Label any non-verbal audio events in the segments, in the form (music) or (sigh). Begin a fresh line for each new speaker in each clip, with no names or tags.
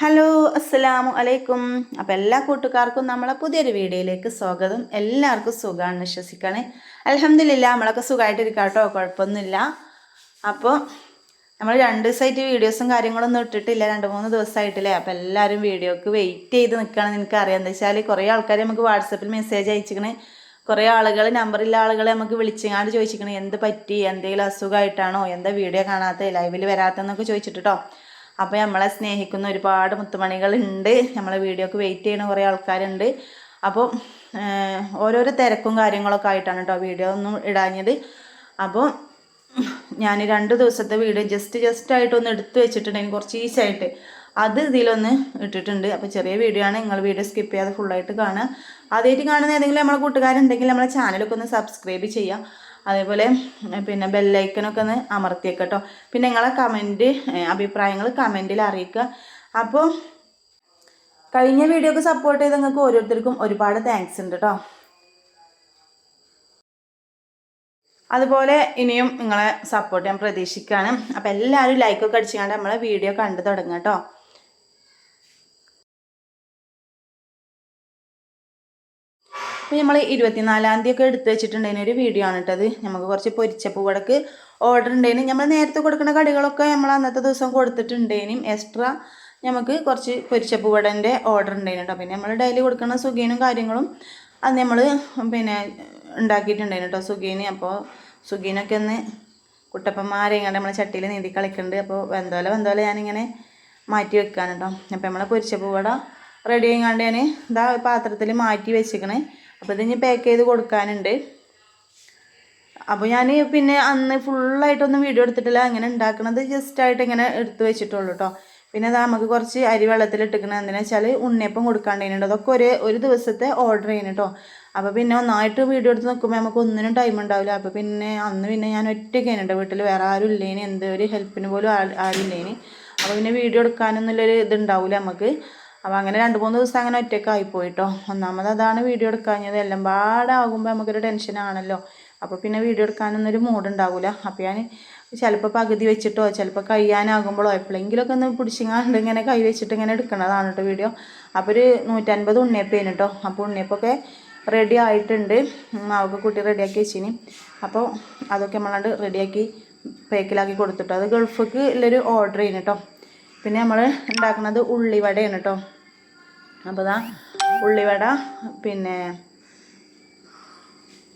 Hello അസ്സലാമു അലൈക്കും. അപ്പം എല്ലാ കൂട്ടുകാർക്കും നമ്മളെ പുതിയൊരു വീഡിയോയിലേക്ക് സ്വാഗതം. എല്ലാവർക്കും സുഖമാണ് വിശ്വസിക്കണേ. അലഹമില്ല നമ്മളൊക്കെ സുഖമായിട്ടിരിക്കാം കേട്ടോ കുഴപ്പമൊന്നുമില്ല. അപ്പോൾ നമ്മൾ രണ്ട് ദിവസമായിട്ട് വീഡിയോസും കാര്യങ്ങളൊന്നും ഇട്ടിട്ടില്ല രണ്ട് മൂന്ന് ദിവസമായിട്ടില്ലേ. അപ്പോൾ എല്ലാവരും വീഡിയോക്ക് വെയിറ്റ് ചെയ്ത് നിൽക്കുകയാണെന്ന് എനിക്കറിയാം. എന്താ വെച്ചാൽ കുറേ ആൾക്കാർ നമുക്ക് വാട്സപ്പിൽ മെസ്സേജ് അയച്ചിക്കണേ കുറേ ആളുകൾ നമ്പറില്ല ആളുകളെ നമുക്ക് വിളിച്ചങ്ങാണ്ട് ചോദിച്ചിക്കണേ എന്ത് പറ്റി? എന്തെങ്കിലും അസുഖമായിട്ടാണോ? എന്താ വീഡിയോ കാണാത്ത? ലൈവിൽ വരാത്തെന്നൊക്കെ ചോദിച്ചിട്ട് കേട്ടോ അപ്പോൾ നമ്മളെ സ്നേഹിക്കുന്ന ഒരുപാട് മുത്തുമണികളുണ്ട്. നമ്മളെ വീഡിയോക്ക് വെയിറ്റ് ചെയ്യുന്ന കുറേ ആൾക്കാരുണ്ട്. അപ്പോൾ ഓരോരോ തിരക്കും കാര്യങ്ങളൊക്കെ ആയിട്ടാണ് കേട്ടോ വീഡിയോ ഒന്നും ഇടാഞ്ഞത്. അപ്പോൾ ഞാൻ രണ്ട് ദിവസത്തെ വീഡിയോ ജസ്റ്റ് ജസ്റ്റ് ആയിട്ടൊന്ന് എടുത്തു വെച്ചിട്ടുണ്ടെങ്കിൽ കുറച്ച് ഈസിയായിട്ട് അത് ഇതിലൊന്ന് ഇട്ടിട്ടുണ്ട്. അപ്പോൾ ചെറിയ വീഡിയോ ആണ്. നിങ്ങൾ വീഡിയോ സ്കിപ്പ് ചെയ്യാതെ ഫുള്ളായിട്ട് കാണുക. ആദ്യമായിട്ട് കാണുന്ന ഏതെങ്കിലും നമ്മളെ കൂട്ടുകാരുണ്ടെങ്കിൽ നമ്മളെ ചാനലൊക്കെ ഒന്ന് സബ്സ്ക്രൈബ് ചെയ്യുക. അതേപോലെ പിന്നെ ബെല്ലൈക്കനൊക്കെ ഒന്ന് അമർത്തിയേക്കാം കേട്ടോ പിന്നെ നിങ്ങളെ കമന്റ് അഭിപ്രായങ്ങൾ കമന്റിൽ അറിയിക്കുക. അപ്പോൾ കഴിഞ്ഞ വീഡിയോക്ക് സപ്പോർട്ട് ചെയ്ത് നിങ്ങൾക്ക് ഓരോരുത്തർക്കും ഒരുപാട് താങ്ക്സ് ഉണ്ട് കേട്ടോ അതുപോലെ ഇനിയും നിങ്ങളെ സപ്പോർട്ട് ഞാൻ പ്രതീക്ഷിക്കുകയാണ്. അപ്പോൾ എല്ലാവരും ലൈക്കൊക്കെ അടിച്ചുകൊണ്ട് നമ്മളെ വീഡിയോ കണ്ടു തുടങ്ങാം കേട്ടോ അപ്പോൾ നമ്മൾ ഇരുപത്തിനാലാം തീയതി ഒക്കെ എടുത്ത് വെച്ചിട്ടുണ്ടെങ്കിൽ ഒരു വീഡിയോ ആണ് കേട്ടത് നമുക്ക് കുറച്ച് പൊരിച്ച പൂവടക്ക് ഓർഡർ ഉണ്ടേനും നമ്മൾ നേരത്തെ കൊടുക്കുന്ന കടികളൊക്കെ നമ്മൾ അന്നത്തെ ദിവസം കൊടുത്തിട്ടുണ്ടേനും എക്സ്ട്രാ നമുക്ക് കുറച്ച് പൊരിച്ച പൂവടന്റെ ഓർഡർ ഉണ്ടായിരുന്നു കേട്ടോ. പിന്നെ നമ്മൾ ഡെയിലി കൊടുക്കുന്ന സുഖീനും കാര്യങ്ങളും അത് നമ്മൾ പിന്നെ ഉണ്ടാക്കിയിട്ടുണ്ടായിരുന്നു കേട്ടോ സുഖീന് അപ്പോൾ സുഖീനൊക്കെ ഒന്ന് കുട്ടപ്പന്മാരെ കണ്ട് നമ്മൾ ചട്ടിയിൽ നീന്തി കളിക്കുന്നുണ്ട് അപ്പോൾ വെന്തോല വെന്തോല ഞാനിങ്ങനെ മാറ്റി വെക്കാൻ കേട്ടോ. അപ്പോൾ നമ്മളെ പൊരിച്ച പൂവട റെഡി ആയിക്കാണ്ട് ഞാൻ ഇതാ പാത്രത്തിൽ മാറ്റി വെച്ചിക്കണേ അപ്പോൾ ഇതിന് പാക്ക് ചെയ്ത് കൊടുക്കാനുണ്ട്. അപ്പോൾ ഞാൻ പിന്നെ അന്ന് ഫുള്ളായിട്ടൊന്നും വീഡിയോ എടുത്തിട്ടില്ല. അങ്ങനെ ഉണ്ടാക്കണത് ജസ്റ്റ് ആയിട്ട് ഇങ്ങനെ എടുത്ത് വെച്ചിട്ടുള്ളൂ കേട്ടോ പിന്നെ അത് നമുക്ക് കുറച്ച് അരി വെള്ളത്തിലിട്ടിക്കണം എന്തിനാ വെച്ചാൽ ഉണ്ണിയപ്പം കൊടുക്കാണ്ടേനുണ്ട് അതൊക്കെ ഒരു ഒരു ദിവസത്തെ ഓർഡർ ചെയ്യുന്നു കേട്ടോ അപ്പോൾ പിന്നെ ഒന്നായിട്ട് വീഡിയോ എടുത്ത് നിൽക്കുമ്പോൾ നമുക്ക് ഒന്നിനും ടൈം ഉണ്ടാവില്ല. അപ്പോൾ പിന്നെ അന്ന് പിന്നെ ഞാൻ ഒറ്റയ്ക്കാണ് കേട്ടോ വീട്ടിൽ വേറെ ആരും ഇല്ലേനി. എന്ത് ഒരു ഹെൽപ്പിന് പോലും ആരും ഇല്ലേനി. അപ്പോൾ പിന്നെ വീഡിയോ എടുക്കാനൊന്നുള്ളൊരു ഇതുണ്ടാവില്ല നമുക്ക്. അപ്പോൾ അങ്ങനെ രണ്ട് മൂന്ന് ദിവസം അങ്ങനെ ഒറ്റയ്ക്കായി പോയിട്ടോ. ഒന്നാമത് അതാണ് വീഡിയോ എടുക്കാഞ്ഞത്. എല്ലാം പാടാകുമ്പോൾ നമുക്കൊരു ടെൻഷനാണല്ലോ അപ്പോൾ പിന്നെ വീഡിയോ എടുക്കാനൊന്നും ഒരു മൂഡ് ഉണ്ടാവില്ല അപ്പോൾ ഞാൻ ചിലപ്പോൾ പകുതി വെച്ചിട്ടോ ചിലപ്പോൾ കഴിയാനാകുമ്പോഴോ എപ്പോഴെങ്കിലുമൊക്കെ ഒന്ന് പിടിച്ചിങ്ങാണ്ട് ഇങ്ങനെ കൈ വെച്ചിട്ട് ഇങ്ങനെ എടുക്കുന്നതാണ് കേട്ടോ വീഡിയോ അപ്പോൾ ഒരു നൂറ്റൻപത് ഉണ്ണിയപ്പേന് കേട്ടോ അപ്പോൾ ഉണ്ണിയപ്പൊക്കെ റെഡി ആയിട്ടുണ്ട്. മാവൊക്കെ കൂട്ടി റെഡിയാക്കി വെച്ചിനി. അപ്പോൾ അതൊക്കെ നമ്മളാണ്ട് റെഡിയാക്കി പേക്കിലാക്കി കൊടുത്തിട്ടോ. അത് ഗൾഫിക്ക് ഉള്ളൊരു ഓർഡർ ചെയ്യുന്നു കേട്ടോ പിന്നെ നമ്മൾ ഉണ്ടാക്കുന്നത് ഉള്ളിവടയാണ് കേട്ടോ അപ്പോൾ ഇതാ ഉള്ളിവട പിന്നെ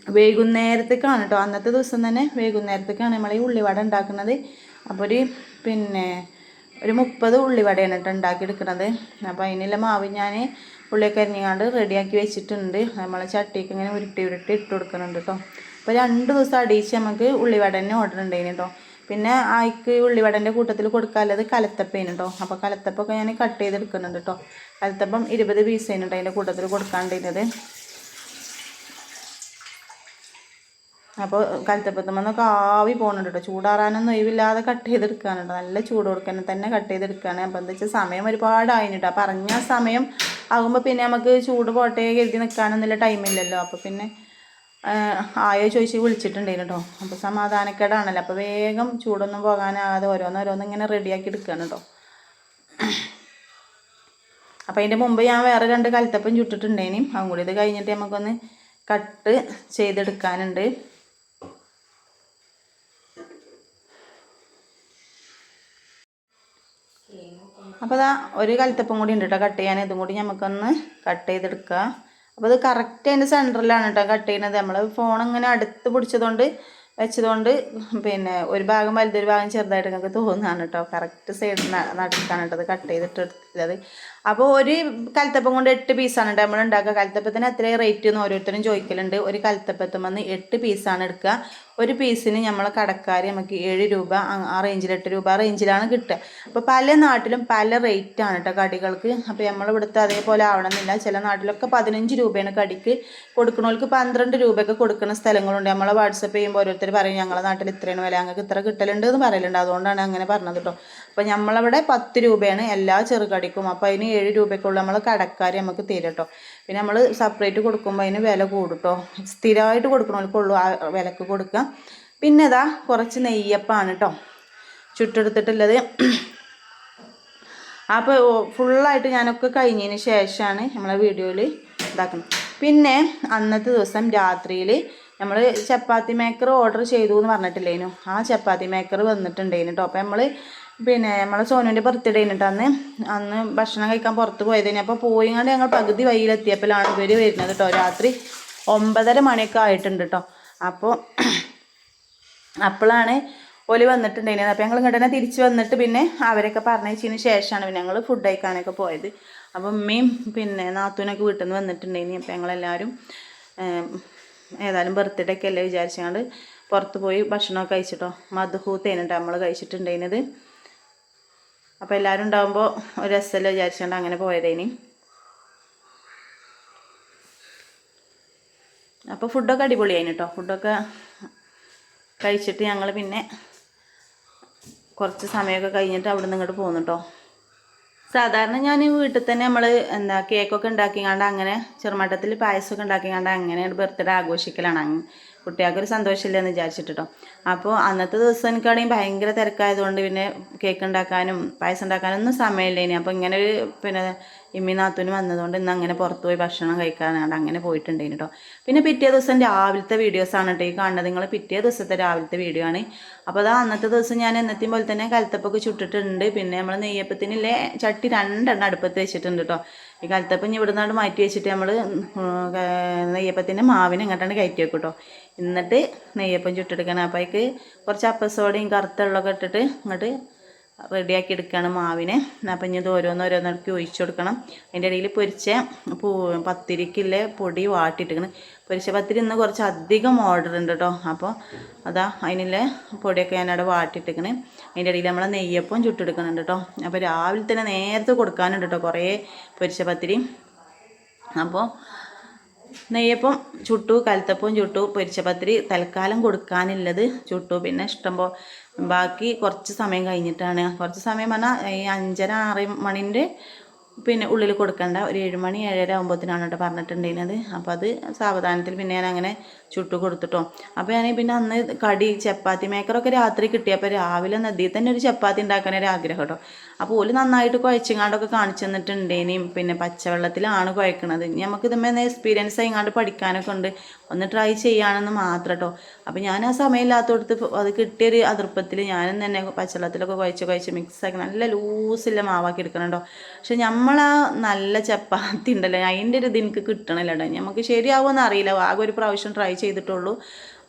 വൈകുന്നേരത്തേക്കാണ് കേട്ടോ അന്നത്തെ ദിവസം തന്നെ വൈകുന്നേരത്തേക്കാണ് നമ്മൾ ഈ ഉള്ളിവട ഉണ്ടാക്കുന്നത്. അപ്പോൾ ഒരു പിന്നെ ഒരു മുപ്പത് ഉള്ളിവടയാണ് കേട്ടോ ഉണ്ടാക്കിയെടുക്കുന്നത് അപ്പോൾ അതിനുള്ള മാവ് ഞാൻ ഉള്ളിയൊക്കെ അരിഞ്ഞാണ്ട് റെഡിയാക്കി വെച്ചിട്ടുണ്ട്. നമ്മൾ ചട്ടിക്ക് ഇങ്ങനെ ഉരുട്ടി ഉരുട്ടി ഇട്ട് കൊടുക്കുന്നുണ്ട് കേട്ടോ അപ്പോൾ രണ്ട് ദിവസം അടിയിച്ച് നമുക്ക് ഉള്ളിവട തന്നെ ഓർഡർ ഉണ്ടായിരുന്നു കേട്ടോ പിന്നെ ആയിക്ക് ഉള്ളിവടന്റെ കൂട്ടത്തിൽ കൊടുക്കാനുള്ളത് കലത്തപ്പേന് കേട്ടോ അപ്പോൾ കലത്തപ്പൊക്കെ ഞാൻ കട്ട് ചെയ്തെടുക്കുന്നുണ്ട് കേട്ടോ കലത്തപ്പം ഇരുപത് പീസേന് കേട്ടോ അതിന്റെ കൂട്ടത്തിൽ കൊടുക്കാണ്ടിരുന്നത്. അപ്പോൾ കലത്തപ്പത്തുമ്പോൾ ആവി പോകുന്നുണ്ട് കേട്ടോ ചൂടാറാനൊന്നും ഒഴിവില്ലാതെ കട്ട് ചെയ്തെടുക്കാനുണ്ട് നല്ല ചൂട് കൊടുക്കാൻ തന്നെ കട്ട് ചെയ്തെടുക്കുകയാണ് അപ്പോൾ എന്താ വെച്ചാൽ സമയം ഒരുപാടായിന് അപ്പോൾ പറഞ്ഞ സമയം ആകുമ്പോൾ പിന്നെ നമുക്ക് ചൂട് പോട്ടെ കരുതി നിൽക്കാനൊന്നുമില്ല ടൈമില്ലല്ലോ അപ്പോൾ പിന്നെ ആയോ ചോദിച്ച് വിളിച്ചിട്ടുണ്ടായിരുന്നു കേട്ടോ അപ്പോൾ സമാധാനക്കേടാണല്ലോ. അപ്പോൾ വേഗം ചൂടൊന്നും പോകാനാകാതെ ഓരോന്നോരോന്ന് ഇങ്ങനെ റെഡിയാക്കി എടുക്കുകയാണ് കേട്ടോ അപ്പോൾ അതിന്റെ മുമ്പ് ഞാൻ വേറെ രണ്ട് കലത്തപ്പം ചുട്ടിട്ടുണ്ടേനും അതും കൂടി ഇത് കഴിഞ്ഞിട്ട് നമുക്കൊന്ന് കട്ട് ചെയ്തെടുക്കാനുണ്ട്. അപ്പോൾ അതാ ഒരു കലത്തപ്പം കൂടി ഉണ്ട് കേട്ടോ കട്ട് ചെയ്യാൻ. ഇതും കൂടി നമുക്കൊന്ന് കട്ട് ചെയ്തെടുക്കുക അപ്പോൾ അത് കറക്റ്റ് അതിന്റെ സെന്ററിലാണ് കേട്ടോ കട്ട് ചെയ്യുന്നത് നമ്മൾ ഫോൺ ഇങ്ങനെ അടുത്ത് പിടിച്ചതുകൊണ്ട് വെച്ചതുകൊണ്ട് പിന്നെ ഒരു ഭാഗം വലുതൊരു ഭാഗം ചെറുതായിട്ട് നിങ്ങൾക്ക് തോന്നുകയാണ് കേട്ടോ കറക്റ്റ് സൈഡ് നടക്കാണ് കേട്ടോ അത് കട്ട് ചെയ്തിട്ട് എടുത്തത്. അപ്പോൾ ഒരു കലത്തപ്പം കൊണ്ട് എട്ട് പീസാണ് കേട്ടോ നമ്മൾ ഉണ്ടാക്കുക. കലത്തപ്പത്തിന് എത്ര റേറ്റ് എന്ന് ഓരോരുത്തരും ചോദിക്കലുണ്ട്. ഒരു കലത്തപ്പത്തും വന്ന് എട്ട് പീസാണ് എടുക്കുക. ഒരു പീസിന് നമ്മൾ കടക്കാർ നമുക്ക് ഏഴ് രൂപ ആ റേഞ്ചിൽ എട്ട് രൂപ ആ റേഞ്ചിലാണ് കിട്ടുക. അപ്പോൾ പല നാട്ടിലും പല റേറ്റാണ് കേട്ടോ കടികൾക്ക്. അപ്പോൾ നമ്മളിവിടുത്തെ അതേപോലെ ആവണമെന്നില്ല. ചില നാട്ടിലൊക്കെ പതിനഞ്ച് രൂപയാണ് കടിക്ക് കൊടുക്കുന്നവർക്ക് പന്ത്രണ്ട് രൂപയൊക്കെ കൊടുക്കുന്ന സ്ഥലങ്ങളുണ്ട്. നമ്മളെ വാട്സപ്പ് ചെയ്യുമ്പോൾ ഓരോരുത്തർ പറയും ഞങ്ങളുടെ നാട്ടിൽ ഇത്രയാണ് വില. ഞങ്ങൾക്ക് ഇത്ര കിട്ടലുണ്ട് എന്ന് പറയലുണ്ട്. അതുകൊണ്ടാണ് അങ്ങനെ പറഞ്ഞത് കേട്ടോ അപ്പോൾ നമ്മളവിടെ പത്ത് രൂപയാണ് എല്ലാ ചെറുകടിക്കും. അപ്പോൾ അതിന് ഏഴ് രൂപയ്ക്കുള്ള നമ്മൾ കടക്കാർ നമുക്ക് തരും കേട്ടോ പിന്നെ നമ്മൾ സെപ്പറേറ്റ് കൊടുക്കുമ്പോൾ അതിന് വില കൂടുട്ടോ കേട്ടോ സ്ഥിരമായിട്ട് കൊടുക്കണവർക്കുള്ളൂ ആ വിലക്ക് കൊടുക്കുക പിന്നെ ഇതാ കുറച്ച് നെയ്യപ്പാണ് കേട്ടോ ചുട്ടെടുത്തിട്ടുള്ളത്. (clears throat) അപ്പോൾ ഫുള്ളായിട്ട് ഞാനൊക്കെ കഴിഞ്ഞതിന് ശേഷമാണ് നമ്മളെ വീഡിയോയിൽ ഇതാക്കുന്നത് പിന്നെ അന്നത്തെ ദിവസം രാത്രിയിൽ നമ്മൾ ചപ്പാത്തി മേക്കർ ഓർഡർ ചെയ്തു എന്ന് പറഞ്ഞിട്ടില്ലേനു. ആ ചപ്പാത്തി മേക്കർ വന്നിട്ടുണ്ടേനു കേട്ടോ അപ്പോൾ നമ്മൾ പിന്നെ നമ്മളെ സോനുവിന്റെ ബർത്ത്ഡേ ഡേ അന്ന്. അന്ന് ഭക്ഷണം കഴിക്കാൻ പുറത്ത് പോയതിന്. അപ്പോൾ പോയിങ്ങാണ്ട് ഞങ്ങൾ പകുതി വഴിയിലെത്തിയപ്പോഴാണ് ഇവർ വരുന്നത് കേട്ടോ രാത്രി ഒമ്പതര മണിയൊക്കെ ആയിട്ടുണ്ട് കേട്ടോ അപ്പോൾ അപ്പോഴാണ് ഓൽ വന്നിട്ടുണ്ടായിരുന്നത്. അപ്പോൾ ഞങ്ങൾ ഇങ്ങോട്ട് തന്നെ തിരിച്ച് വന്നിട്ട് പിന്നെ അവരൊക്കെ പറഞ്ഞതിന് ശേഷമാണ് പിന്നെ ഞങ്ങൾ ഫുഡ് കഴിക്കാനൊക്കെ പോയത്. അപ്പോൾ ഉമ്മയും പിന്നെ നാത്തൂനൊക്കെ വീട്ടിൽ നിന്ന് വന്നിട്ടുണ്ടായിരുന്നു. അപ്പോൾ ഞങ്ങളെല്ലാവരും ഏതായാലും ബർത്ത്ഡേ ഒക്കെ അല്ലേ വിചാരിച്ചുകൊണ്ട് പുറത്ത് പോയി ഭക്ഷണമൊക്കെ കഴിച്ചിട്ടോ. മധുഹൂത്തേനുണ്ട് നമ്മൾ കഴിച്ചിട്ടുണ്ടായിരുന്നത്. അപ്പോൾ എല്ലാവരും ഉണ്ടാകുമ്പോൾ ഒരു രസമല്ല വിചാരിച്ചുകൊണ്ട് അങ്ങനെ പോയതേനി. അപ്പോൾ ഫുഡൊക്കെ അടിപൊളിയായിന് കേട്ടോ ഫുഡൊക്കെ കഴിച്ചിട്ട് ഞങ്ങൾ പിന്നെ കുറച്ച് സമയമൊക്കെ കഴിഞ്ഞിട്ട് അവിടെ നിന്ന് ഇങ്ങോട്ട് പോകുന്നു കേട്ടോ സാധാരണ ഞാൻ വീട്ടിൽ തന്നെ നമ്മൾ എന്താ കേക്കൊക്കെ ഉണ്ടാക്കിക്കാണ്ട് അങ്ങനെ ചെറുമട്ടത്തിൽ പായസമൊക്കെ ഉണ്ടാക്കിക്കാണ്ട് അങ്ങനെ ബർത്ത്ഡേ ആഘോഷിക്കലാണ്. കുട്ടികൾക്കൊരു സന്തോഷമില്ലെന്ന് വിചാരിച്ചിട്ട് അപ്പോൾ അന്നത്തെ ദിവസം എനിക്കാണെങ്കിൽ ഭയങ്കര തിരക്കായതുകൊണ്ട് പിന്നെ കേക്ക് ഉണ്ടാക്കാനും പായസം ഉണ്ടാക്കാനും ഒന്നും സമയമില്ല ഇനി അപ്പോൾ ഇങ്ങനെ ഒരു പിന്നെ ഇമ്മി നാത്തൂന് വന്നതുകൊണ്ട് ഇന്ന് അങ്ങനെ പുറത്ത് പോയി ഭക്ഷണം കഴിക്കാനാണ് അങ്ങനെ പോയിട്ടുണ്ടെങ്കിൽ കേട്ടോ പിന്നെ പിറ്റേ ദിവസം രാവിലത്തെ വീഡിയോസാണ് കേട്ടോ ഈ കാണുന്നത്. നിങ്ങൾ പിറ്റേ ദിവസത്തെ രാവിലത്തെ വീഡിയോ ആണ്. അപ്പോൾ അതാ അന്നത്തെ ദിവസം ഞാൻ എന്നത്തെയും പോലെ തന്നെ കലത്തപ്പൊക്കെ ചുട്ടിട്ടുണ്ട്. പിന്നെ നമ്മൾ നെയ്യപ്പത്തിനില്ലേ ചട്ടി രണ്ടെണ്ണം അടുപ്പത്ത് വെച്ചിട്ടുണ്ട് കേട്ടോ ഈ കലത്തപ്പം ഇവിടെ നിന്നാണ് മാറ്റി വെച്ചിട്ട് നമ്മൾ നെയ്യപ്പത്തിന്റെ മാവിനെ ഇങ്ങോട്ടാണ് കയറ്റി വെക്കും കേട്ടോ എന്നിട്ട് നെയ്യപ്പം ചുട്ടെടുക്കണം. അപ്പോൾ അതിക്ക് കുറച്ച് അപ്പസോടയും കറുത്തെള്ളമൊക്കെ ഇട്ടിട്ട് ഇങ്ങോട്ട് റെഡിയാക്കി എടുക്കുകയാണ് മാവിനെ. അപ്പം ഇനി ഇത് ഓരോന്നോരോന്നിടയ്ക്ക് ഒഴിച്ചു കൊടുക്കണം. അതിന്റെ ഇടയിൽ പൊരിച്ച പൂ പത്തിരിക്കില്ല പൊടി വാട്ടിയിട്ടിരിക്കണം. പൊരിച്ച പത്തിരി ഇന്ന് കുറച്ച് അധികം ഓർഡർ ഉണ്ട് കേട്ടോ അപ്പോൾ അതാ അതിനുള്ള പൊടിയൊക്കെ ഞാനവിടെ വാട്ടിയിട്ടിരിക്കണേ. അതിന്റെ ഇടയിൽ നമ്മളെ നെയ്യപ്പം ചുട്ടെടുക്കുന്നുണ്ട് കേട്ടോ അപ്പോൾ രാവിലെ തന്നെ നേരത്തെ കൊടുക്കാനുണ്ട് കേട്ടോ കുറേ പൊരിച്ച പത്തിരി. അപ്പോൾ നെയ്യപ്പം ചുട്ടു കലത്തപ്പവും ചുട്ടു പൊരിച്ചപത്രി തൽക്കാലം കൊടുക്കാനുള്ളത് ചുട്ടു. പിന്നെ ഇഷ്ടംപോ ബാക്കി കുറച്ച് സമയം കഴിഞ്ഞിട്ടാണ്. കുറച്ച് സമയം പറഞ്ഞാൽ ഈ അഞ്ചര ആറ് മണിന്റെ പിന്നെ ഉള്ളിൽ കൊടുക്കണ്ട. ഒരു ഏഴ് മണി ഏഴര ആകുമ്പോഴത്തേനാണ് കേട്ടോ പറഞ്ഞിട്ടുണ്ടായിരുന്നത്. അപ്പോൾ അത് സാവധാനത്തിൽ പിന്നെ ഞാൻ അങ്ങനെ ചുട്ടു കൊടുത്തിട്ടോ. അപ്പോൾ ഞാൻ പിന്നെ അന്ന് കടി ചപ്പാത്തി മേക്കറൊക്കെ രാത്രി കിട്ടിയപ്പോൾ രാവിലെ നദിയിൽ തന്നെ ഒരു ചപ്പാത്തി ഉണ്ടാക്കാൻ ഒരു ആഗ്രഹം കേട്ടോ അപ്പോൾ ഓൽ നന്നായിട്ട് കുഴച്ചിങ്ങാണ്ടൊക്കെ കാണിച്ചു തന്നിട്ടുണ്ടേനും. പിന്നെ പച്ചവെള്ളത്തിലാണ് കുഴക്കണത്. നമുക്ക് ഇതുമ്മേ എക്സ്പീരിയൻസ് ആയിങ്ങാണ്ട് പഠിക്കാനൊക്കെ ഉണ്ട്. ഒന്ന് ട്രൈ ചെയ്യാണെന്ന് മാത്രം കേട്ടോ അപ്പോൾ ഞാൻ ആ സമയമില്ലാത്തടത്ത് അത് കിട്ടിയൊരു അതിർപ്പത്തിൽ ഞാനും തന്നെ പച്ചവെള്ളത്തിലൊക്കെ കുഴച്ച് കുഴച്ച് മിക്സാക്കി നല്ല ലൂസില്ല മാവാക്കി എടുക്കണം പക്ഷെ നമ്മളാ നല്ല ചപ്പാത്തി ഉണ്ടല്ലോ. അതിന്റെ ഒരു ഇത് എനിക്ക് കിട്ടണില്ല കേട്ടോ നമുക്ക് ശരിയാവുമെന്ന് അറിയില്ല. ആകെ ഒരു പ്രാവശ്യം ട്രൈ ചെയ്തിട്ടുള്ളൂ.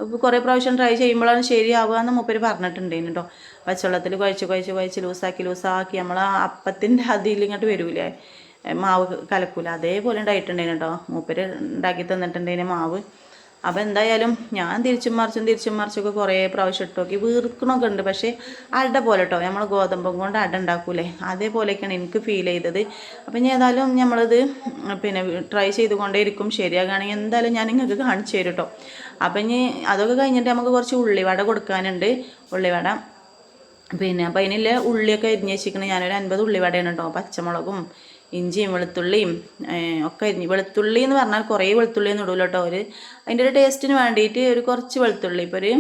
അപ്പോൾ കുറേ പ്രാവശ്യം ട്രൈ ചെയ്യുമ്പോഴാണ് ശരിയാവുക എന്ന് മൂപ്പര് പറഞ്ഞിട്ടുണ്ടായിരുന്നു കേട്ടോ പച്ചവെള്ളത്തിൽ കുഴച്ച് കുഴച്ച് കുഴച്ച് ലൂസാക്കി ലൂസാക്കി നമ്മൾ ആ അപ്പത്തിന്റെ അതിൽ ഇങ്ങോട്ട് വരൂലേ. മാവ് കലക്കൂല. അതേപോലെ ഉണ്ടായിട്ടുണ്ടായിരുന്നു കേട്ടോ മൂപ്പര് ഉണ്ടാക്കി തന്നിട്ടുണ്ടായിരുന്നു മാവ്. അപ്പോൾ എന്തായാലും ഞാൻ തിരിച്ചും മറിച്ചും തിരിച്ചും മറിച്ചൊക്കെ കുറേ പ്രാവശ്യം ഇട്ട്. നോക്കി വീർക്കണമൊക്കെ ഉണ്ട്. പക്ഷേ അട പോലെ കേട്ടോ നമ്മൾ ഗോതമ്പും കൊണ്ട് അട ഉണ്ടാക്കൂലേ? അതേപോലെയൊക്കെയാണ് എനിക്ക് ഫീൽ ചെയ്തത്. അപ്പം ഇനി ഏതായാലും നമ്മളിത് പിന്നെ ട്രൈ ചെയ്തുകൊണ്ടേ ഇരിക്കും ശരിയാകുകയാണെങ്കിൽ എന്തായാലും ഞാൻ നിങ്ങൾക്ക് കാണിച്ചു തരും കേട്ടോ അപ്പം ഇനി അതൊക്കെ കഴിഞ്ഞിട്ട് നമുക്ക് കുറച്ച് ഉള്ളിവട കൊടുക്കാനുണ്ട്. ഉള്ളിവട പിന്നെ അപ്പം അതിനുള്ള ഉള്ളിയൊക്കെ അരിഞ്ഞ് വെച്ചിരിക്കുന്നത് ഞാനൊരു അൻപത് ഉള്ളിവടയാണ് കേട്ടോ പച്ചമുളകും ഇഞ്ചിയും വെളുത്തുള്ളിയും ഒക്കെ അരിഞ്ഞ്. വെളുത്തുള്ളി എന്ന് പറഞ്ഞാൽ കുറേ വെളുത്തുള്ളി ഒന്നും ഇടൂല കേട്ടോ ഒരു. അതിന്റെ ഒരു ടേസ്റ്റിന് വേണ്ടിയിട്ട് ഒരു കുറച്ച് വെളുത്തുള്ളി. ഇപ്പോൾ ഒരു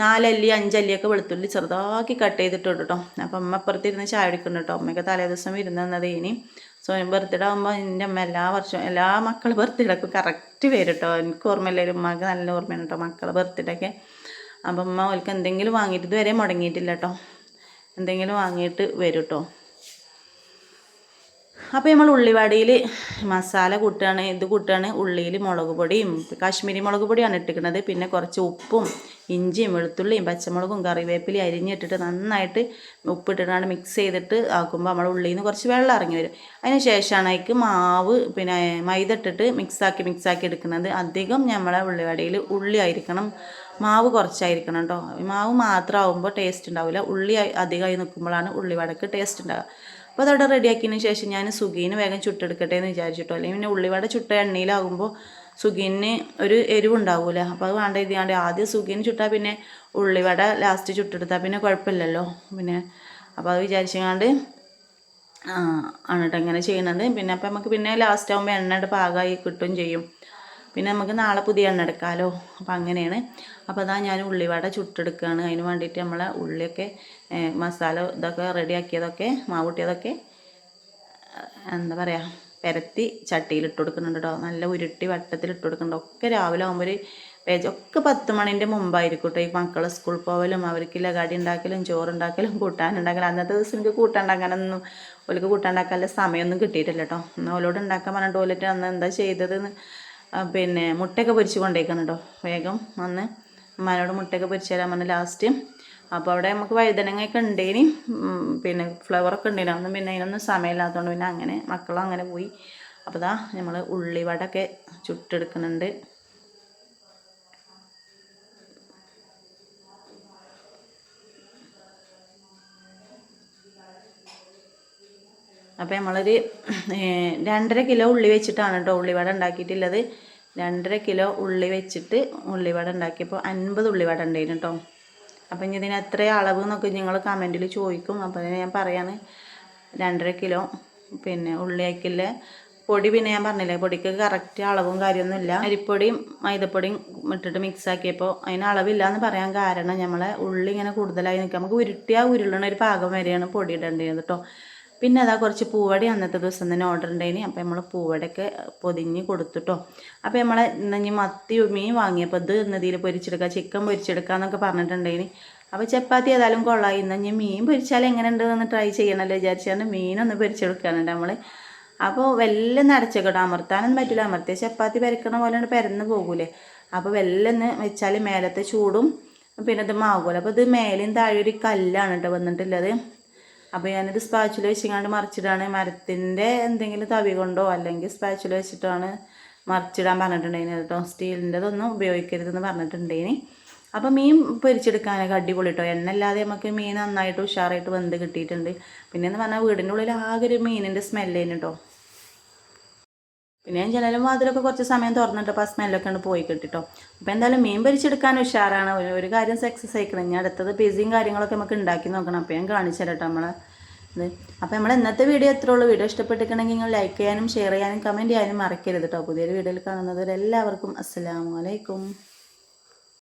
നാലല്ലി അഞ്ചല്ലിയൊക്കെ വെളുത്തുള്ളി ചെറുതാക്കി കട്ട് ചെയ്തിട്ട് കേട്ടോ അപ്പം അമ്മ അപ്പുറത്തിരുന്ന് ചായ കുടിക്കുന്നുണ്ട് കേട്ടോ അമ്മയൊക്കെ തലേ ദിവസം തന്നത് ഇനി. സോ ബർത്ത്ഡേ ആകുമ്പോൾ എന്റെ അമ്മ എല്ലാ വർഷവും എല്ലാ മക്കളെ ബർത്ത്ഡേക്കും കറക്റ്റ് വരും കേട്ടോ എനിക്ക് ഓർമ്മയില്ല ഉമ്മക്ക് നല്ല ഓർമ്മയാണ് കേട്ടോ മക്കളെ ബർത്ത്ഡേ ഒക്കെ. അപ്പം അമ്മ ഓൽക്ക് എന്തെങ്കിലും വാങ്ങിയിട്ട് ഇതുവരെ മുടങ്ങിയിട്ടില്ല കേട്ടോ എന്തെങ്കിലും വാങ്ങിയിട്ട് വരും കേട്ടോ അപ്പോൾ നമ്മൾ ഉള്ളിവടയിൽ മസാല കൂട്ടുകയാണ് ഇത് കൂട്ടുകയാണ് ഉള്ളിയിൽ മുളക് പൊടിയും കാശ്മീരി മുളക് പൊടിയാണ് ഇട്ടിക്കുന്നത് പിന്നെ കുറച്ച് ഉപ്പും ഇഞ്ചിയും വെളുത്തുള്ളിയും പച്ചമുളകും കറിവേപ്പിലയും അരിഞ്ഞിട്ടിട്ട് നന്നായിട്ട് ഉപ്പിട്ടിട്ടാണ് മിക്സ് ചെയ്തിട്ട് ആക്കുമ്പോൾ നമ്മൾ ഉള്ളിയിൽ നിന്ന് കുറച്ച് വെള്ളം ഇറങ്ങി വരും. അതിന് ശേഷമാണ് അതിക്ക് മാവ് പിന്നെ മൈദ ഇട്ടിട്ട് മിക്സാക്കി മിക്സാക്കി എടുക്കുന്നത്. അധികം നമ്മളെ ഉള്ളിവടയിൽ ഉള്ളി ആയിരിക്കണം മാവ് കുറച്ചായിരിക്കണം കേട്ടോ മാവ് മാത്രമാകുമ്പോൾ ടേസ്റ്റ് ഉണ്ടാവില്ല ഉള്ളി അധികമായി നിൽക്കുമ്പോഴാണ് ഉള്ളിവടക്ക് ടേസ്റ്റ് ഉണ്ടാവുക. അപ്പോൾ അതവിടെ റെഡിയാക്കിയതിന് ശേഷം ഞാൻ സുഗീന് വേഗം ചുട്ടെടുക്കട്ടെ എന്ന് വിചാരിച്ചിട്ടോ. അല്ലെങ്കിൽ പിന്നെ ഉള്ളിവട ചുട്ട എണ്ണയിലാകുമ്പോൾ സുഗീന് ഒരു എരിവുണ്ടാവില്ല അപ്പോൾ അത് വേണ്ട ഇതിയാണ്ട് ആദ്യം സുഗീന് ചുട്ടാൽ പിന്നെ ഉള്ളിവട ലാസ്റ്റ് ചുട്ടെടുത്താൽ പിന്നെ കുഴപ്പമില്ലല്ലോ. പിന്നെ അപ്പോൾ അത് വിചാരിച്ചങ്ങാണ്ട് ആണ് കേട്ടോ ഇങ്ങനെ ചെയ്യണത്. പിന്നെ അപ്പോൾ നമുക്ക് പിന്നെ ലാസ്റ്റ് ആകുമ്പോൾ എണ്ണയുടെ പാകമായി കിട്ടുകയും ചെയ്യും. പിന്നെ നമുക്ക് നാളെ പുതിയ എണ്ണ എടുക്കാമല്ലോ അപ്പം അങ്ങനെയാണ്. അപ്പോൾ അതാ ഞാൻ ഉള്ളിവട ചുട്ടെടുക്കുകയാണ് അതിന് വേണ്ടിയിട്ട് നമ്മൾ ഉള്ളിയൊക്കെ മസാല ഇതൊക്കെ റെഡിയാക്കിയതൊക്കെ മാവൂട്ടിയതൊക്കെ എന്താ പറയുക പരത്തി ചട്ടിയിൽ ഇട്ട് കൊടുക്കുന്നുണ്ട് കേട്ടോ നല്ല ഉരുട്ടി വട്ടത്തിൽ ഇട്ട് കൊടുക്കുന്നുണ്ട്. ഒക്കെ രാവിലെ ആകുമ്പോൾ ഒരു ഒക്കെ പത്ത് മണിന്റെ മുമ്പായിരിക്കും കേട്ടോ ഈ മക്കളെ സ്കൂളിൽ പോവലും അവർക്ക് ലഗാടി ഉണ്ടാക്കലും ചോറുണ്ടാക്കലും കൂട്ടാനുണ്ടാക്കലും. അന്നത്തെ ദിവസം എനിക്ക് കൂട്ടാണ്ടാക്കാനൊന്നും ഓൾക്ക് കൂട്ടാണ്ടാക്കാനുള്ള സമയമൊന്നും കിട്ടിയിട്ടില്ല കേട്ടോ എന്നാൽ ഓലോട് ഉണ്ടാക്കാൻ പറഞ്ഞിട്ട് ഓലിട്ട് അന്ന് എന്താ ചെയ്തതെന്ന് പിന്നെ മുട്ടയൊക്കെ പൊരിച്ച് കൊണ്ടേക്കണം കേട്ടോ വേഗം വന്ന് അമ്മാനോട് മുട്ടയൊക്കെ പൊരിച്ച് തരാൻ വന്ന് ലാസ്റ്റ് അപ്പോൾ അവിടെ നമുക്ക് വഴുതനങ്ങയൊക്കെ ഉണ്ടേനി. പിന്നെ ഫ്ലവറൊക്കെ ഉണ്ടേനി. അതൊന്നും പിന്നെ അതിനൊന്നും സമയമില്ലാത്തതുകൊണ്ട് പിന്നെ അങ്ങനെ മക്കളും അങ്ങനെ പോയി. അപ്പോൾ ഇതാ നമ്മൾ ഉള്ളിവടയൊക്കെ ചുട്ടെടുക്കുന്നുണ്ട്. അപ്പോൾ നമ്മളൊരു രണ്ടര കിലോ ഉള്ളി വെച്ചിട്ടാണ് കേട്ടോ ഉള്ളിവട ഉണ്ടാക്കിയിട്ടുള്ളത്. രണ്ടര കിലോ ഉള്ളി വെച്ചിട്ട് ഉള്ളിവട ഉണ്ടാക്കിയപ്പോൾ അൻപത് ഉള്ളിവട ഉണ്ടായിരുന്നു കേട്ടോ അപ്പം ഇനി ഇതിന് എത്ര അളവ് എന്നൊക്കെ നിങ്ങൾ കമന്റിൽ ചോദിക്കും. അപ്പോൾ അതിന് ഞാൻ പറയാണ് രണ്ടര കിലോ പിന്നെ ഉള്ളി അയക്കില്ല പൊടി പിന്നെ ഞാൻ പറഞ്ഞില്ലേ പൊടിക്ക് കറക്റ്റ് അളവും കാര്യമൊന്നുമില്ല അരിപ്പൊടിയും മൈദപ്പൊടിയും ഇട്ടിട്ട് മിക്സ് ആക്കിയപ്പോൾ അതിന് അളവില്ല എന്ന് പറയാൻ കാരണം നമ്മളെ ഉള്ളി ഇങ്ങനെ കൂടുതലായി നിൽക്കുക നമുക്ക് ഉരുട്ടിയാ ഉരുളണ ഒരു പാകം വരെയാണ് പൊടി ഇടേണ്ടത് കേട്ടോ പിന്നെ അതാ കുറച്ച് പൂവടി അന്നത്തെ ദിവസം തന്നെ ഓർഡർ ഉണ്ടായിന് അപ്പോൾ നമ്മൾ പൂവടയൊക്കെ പൊതിഞ്ഞ് കൊടുത്തുട്ടോ. അപ്പോൾ നമ്മളെ ഇനി മത്തി മീൻ വാങ്ങിയപ്പോൾ ഇത് ഇന്നതിൽ പൊരിച്ചെടുക്കുക ചിക്കൻ പൊരിച്ചെടുക്കുക എന്നൊക്കെ പറഞ്ഞിട്ടുണ്ടായിന് അപ്പോൾ ചപ്പാത്തി ഏതായാലും കൊള്ളാം ഇന്ന് ഇനി മീൻ പൊരിച്ചാൽ എങ്ങനെ ഉണ്ടെന്ന് ട്രൈ ചെയ്യണമല്ലോ വിചാരിച്ചാണ് മീനൊന്ന് പൊരിച്ചെടുക്കാനുണ്ട് നമ്മൾ അപ്പോൾ വെല്ലെ നടച്ചേക്കട്ടോ അമർത്താനൊന്നും പറ്റില്ല അമർത്തിയ ചപ്പാത്തി പരക്കണ പോലെ പരന്ന് പോകൂലേ. അപ്പോൾ വെല്ലെന്ന് വെച്ചാൽ മേലത്തെ ചൂടും പിന്നെ ഇത് മാകൂല അപ്പോൾ ഇത് മേലെയും താഴെ ഒരു കല്ലാണ് കേട്ടോ വന്നിട്ടുള്ളത്. അപ്പോൾ ഞാനിത് സ്പാച്ചുല വെച്ചിങ്ങാണ്ട് മറിച്ചിടാണ്. മരത്തിന്റെ എന്തെങ്കിലും തവി കൊണ്ടോ അല്ലെങ്കിൽ സ്പാച്ചുല വെച്ചിട്ടാണ് മറിച്ചിടാൻ പറഞ്ഞിട്ടുണ്ടായിന് കേട്ടോ. സ്റ്റീലിന്റെതൊന്നും ഉപയോഗിക്കരുതെന്ന് പറഞ്ഞിട്ടുണ്ടായിന്. അപ്പോൾ മീൻ പൊരിച്ചെടുക്കാനൊക്കെ അടിപൊളി കേട്ടോ എണ്ണ ഇല്ലാതെ നമുക്ക് മീൻ നന്നായിട്ട് ഉഷാറായിട്ട് വെന്ത് കിട്ടിയിട്ടുണ്ട്. പിന്നെ എന്ന് പറഞ്ഞാൽ വീടിന്റെ ഉള്ളിൽ ആകെ ഒരു മീനിന്റെ സ്മെല്ലേനു കേട്ടോ പിന്നെ ജനലും വാതിലൊക്കെ കുറച്ച് സമയം തുറന്നിട്ടപ്പോൾ ആ സ്മെല്ലൊക്കെ ഉണ്ട് പോയി കിട്ടിട്ടോ. അപ്പോൾ എന്തായാലും മീൻ പൊരിച്ചെടുക്കാൻ ഉഷാറാണ്. ഒരു കാര്യം സക്സസ് ആയിക്കണം. ഇനി അടുത്തത് പിസിയും കാര്യങ്ങളൊക്കെ നമുക്ക് ഉണ്ടാക്കി നോക്കണം. അപ്പോൾ ഞാൻ കാണിച്ചു തരാം കേട്ടോ നമ്മളെ ഇത്. അപ്പോൾ നമ്മൾ ഇന്നത്തെ വീഡിയോ എത്ര ഉള്ളൂ. വീഡിയോ ഇഷ്ടപ്പെട്ടിട്ടുണ്ടെങ്കിൽ നിങ്ങൾ ലൈക്ക് ചെയ്യാനും ഷെയർ ചെയ്യാനും കമന്റ് ചെയ്യാനും മറക്കരുത് കേട്ടോ. പുതിയൊരു വീഡിയോയിൽ കാണുന്നത് എല്ലാവർക്കും അസ്സലാമു അലൈക്കും.